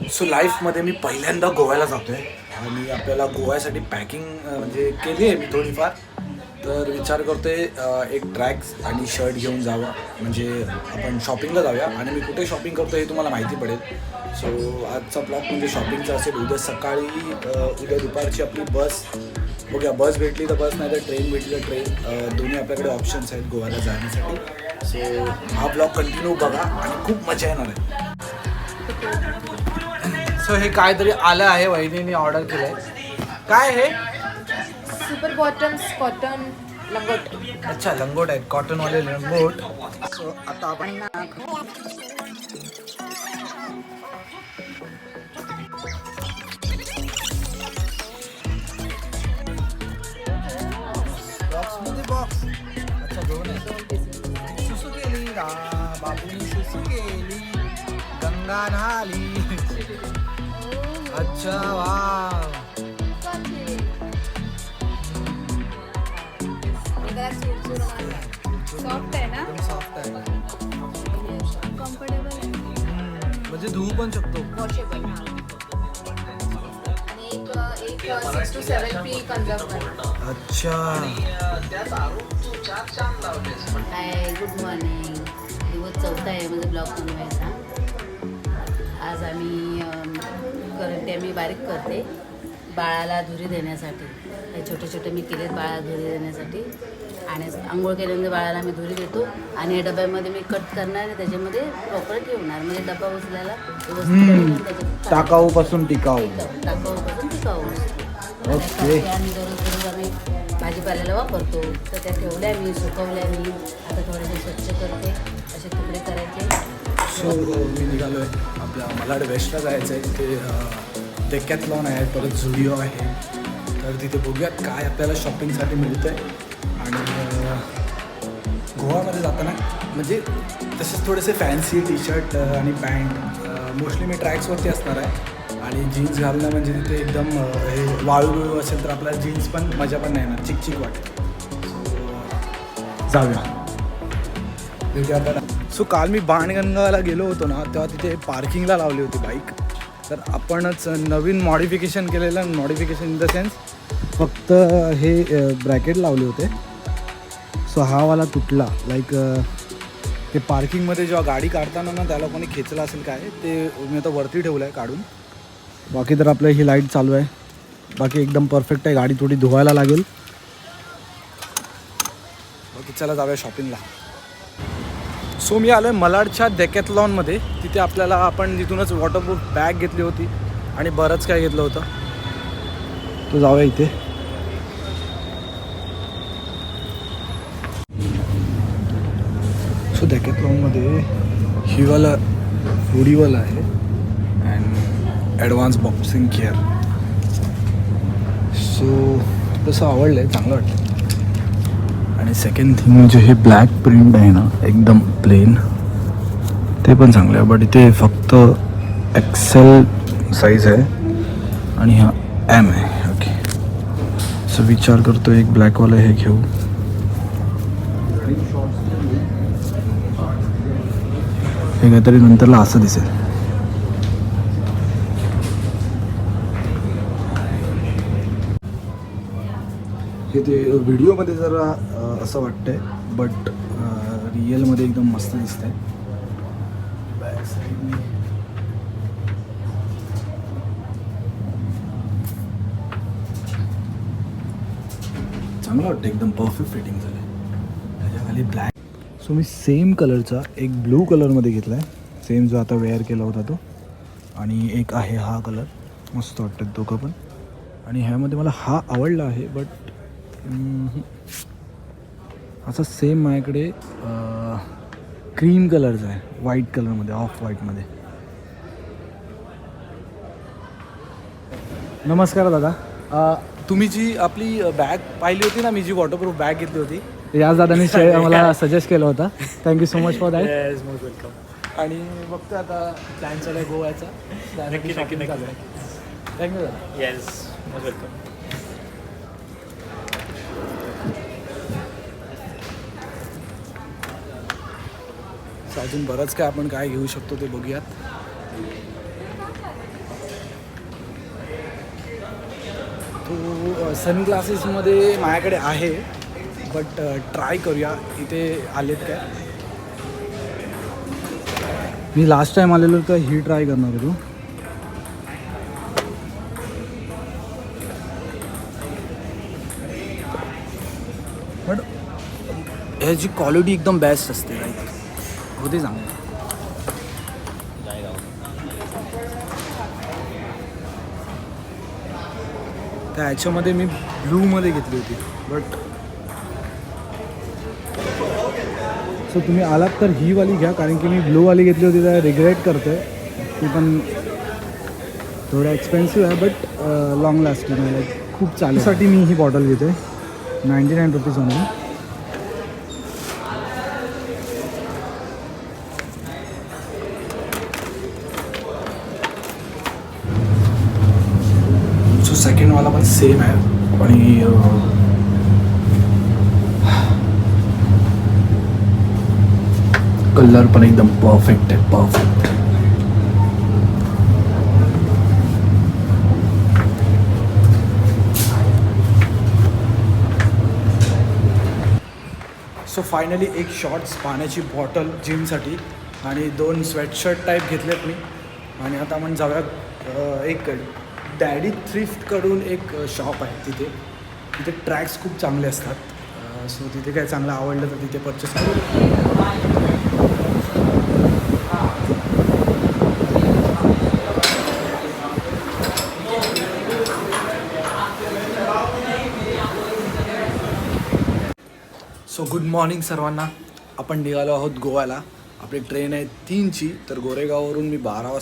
So लाईफमध्ये मी पहिल्यांदा गोव्याला जातोय. आणि आपल्याला गोव्यासाठी पॅकिंग म्हणजे केली आहे मी थोडीफार. तर विचार करतोय आहे एक ट्रॅक्स आणि शर्ट घेऊन जावं. म्हणजे आपण शॉपिंगला जाऊया. आणि मी कुठे शॉपिंग करतो हे तुम्हाला माहिती पडेल. सो आजचा ब्लॉग म्हणजे शॉपिंगचा असेल. उद्या सकाळी उद्या दुपारची आपली बस. बघूया बस भेटली तर बस नाही तर ट्रेन भेटली तर ट्रेन दोन्ही आपल्याकडे ऑप्शन्स आहेत गोव्याला जाण्यासाठी. सो हा ब्लॉग कंटिन्यू बघा आणि खूप मजा येणार आहे. सो हे काहीतरी आलं आहे वहिनीने ऑर्डर केलं आहे काय हे? सुपर बॉटम्स कॉटन लंगोट. अच्छा लंगोट आहेत. कॉटनवाले लंगोट. सो आता आपण बॉक्स अच्छा दोन सुसू केली बाबूनी सुसू केली गंगा नहाली. अच्छा वा सॉफ्ट आहे ना सॉफ्ट आहे कम्फर्टेबल आहे म्हणजे धुवू पण शकतो. वॉशेबल आणि एक एक six two seven P conserve अच्छा. हाय गुड मॉर्निंग दिवस चौथा आहे माझा ब्लॉग बनवायचा आज आम्ही अम, करंटे मी बारीक करते बाळाला धुरी देण्यासाठी. हे छोटे छोटे मी केलेत बाळाला धुरी देण्यासाठी. आणि आंघोळ केल्यानंतर बाळाला मी धुरी देतो. आणि या डब्यामध्ये मी कट करणार आणि त्याच्यामध्ये प्रॉपर ठेवणार. म्हणजे डबा टाकायचं. टाकाऊ पासून टिकाऊ. टिकाऊ टाकाऊपासून टिकाऊ दररोज आम्ही भाजीपाल्याला वापरतो. तर त्या ठेवल्या मी सुकवल्या मी. आता थोडेसे स्वच्छ करते. असे तुकडे करायचे. सो मी निघालो आहे आपल्या मलाड वेस्टला जायचं आहे तिथे डेकॅथलॉन आहे परत झुडिओ आहे. तर तिथे बघूयात काय आपल्याला शॉपिंगसाठी मिळतं आहे आणि गोवामध्ये जाताना म्हणजे तसेच थोडेसे फॅन्सी टी शर्ट आणि पॅन्ट मोस्टली मी ट्रॅक्सवरती असणार आहे. आणि जीन्स घालणं म्हणजे तिथे एकदम हे वाळू असेल तर आपल्याला जीन्स पण मजा पण नाही येणार. चिकचिक वाटेल जाऊया. भेटूया आपण सो काल मी बाणगंगाला गेलो होतो ना तेव्हा तिथे पार्किंगला लावली होती बाईक तर आपणच नवीन मॉडिफिकेशन केलेलं मॉडिफिकेशन इन द सेन्स फक्त हे ब्रॅकेट लावले होते. सो हा वाला तुटला. लाईक ते पार्किंगमध्ये जेव्हा गाडी काढताना ना त्याला कोणी खेचलं असेल काय ते मी आता वरती ठेवलं आहे काढून. बाकी तर आपलं ही लाइट चालू आहे. बाकी एकदम परफेक्ट आहे. गाडी थोडी धुवायला लागेल. बाकी चला जाऊया शॉपिंगला सो मी आलो आहे मलाडच्या डेकॅथलॉनमध्ये तिथे आपल्याला आपण तिथूनच वॉटरप्रूफ बॅग घेतली होती आणि बरंच काय घेतलं होतं. तो जाऊया इथे. सो डेकॅथलॉनमध्ये हिवाला हुडीवाला आहे. And advance boxing care so तसं आवडलं आहे चांगलं वाटलं. आणि सेकंड थिंग म्हणजे हे ब्लॅक प्रिंट आहे ना एकदम प्लेन ते पण चांगलं आहे बट इथे फक्त एक्सेल साईज आहे आणि हा एम आहे ओके सो विचार करतो एक ब्लॅकवाला हे घेऊ. हे काहीतरी नंतरला असं दिसेल. हे ते व्हिडिओमध्ये जरा असं वाटतंय बट रिअलमध्ये एकदम मस्त दिसतंय. बॅक साईडने चांगलं वाटतं एकदम परफेक्ट फिटिंग झालं त्याच्याखाली ब्लॅक सो मी सेम कलरचा एक ब्लू कलरमध्ये घेतला आहे सेम जो आता वेअर केला होता तो. आणि एक आहे हा कलर मस्त वाटतात दोघं पण. आणि ह्यामध्ये मला हा आवडला आहे बट असा सेम माझ्याकडे क्रीम कलरचा आहे. व्हाईट कलरमध्ये ऑफ व्हाईटमध्ये नमस्कार दादा. अ, तुम्ही जी आपली बॅग पाहिली होती ना मी जी वॉटरप्रूफ बॅग घेतली होती. याच दादानी मला सजेस्ट केलं होतं. Thank you so much for that yes most welcome आणि बघतो आता प्लॅन चालू आहे गोव्याचा. नक्की, नक्की, नक्की. थँक्यू दादा. येस मोस्ट वेलकम अजून बरंच काय आपण काय घेऊ शकतो ते बघूयात. तो सनग्लासेसमध्ये माझ्याकडे आहे बट ट्राय करूया. इथे आलेत काय? मी लास्ट टाईम आलेलो तर ही ट्राय करणार होतो. बट ह्याची क्वालिटी एकदम बेस्ट असते काही होते चांगलं. त्या ह्याच्यामध्ये मी ब्लूमध्ये घेतली होती बट सो तुम्ही आलात तर ही वाली घ्या कारण की मी ब्लूवाली घेतली होती तर रिग्रेट करते ती पण थोडं एक्सपेन्सिव्ह आहे बट लॉंग लास्टिंग आहे. खूप चालूसाठी मी ही बॉटल घेते नाईंटी नाईन रुपीज ओनली सेकंडवाला पण सेम आहे. आणि कलर पण एकदम परफेक्ट आहे परफेक्ट सो फायनली एक शॉर्ट्स पाण्याची बॉटल जिमसाठी आणि दोन स्वेटशर्ट टाईप घेतलेत मी. आणि आता आपण जाऊया एक डॅडी थ्रिफ्टकडून एक शॉप आहे तिथे. तिथे ट्रॅक्स खूप चांगले असतात. सो तिथे काय चांगलं आवडलं तर तिथे परचेस करू. सो गुड मॉर्निंग सर्वांना. आपण निघालो आहोत गोव्याला. आपली ट्रेन आहे तीनची. तर गोरेगाववरून मी बारा वाजता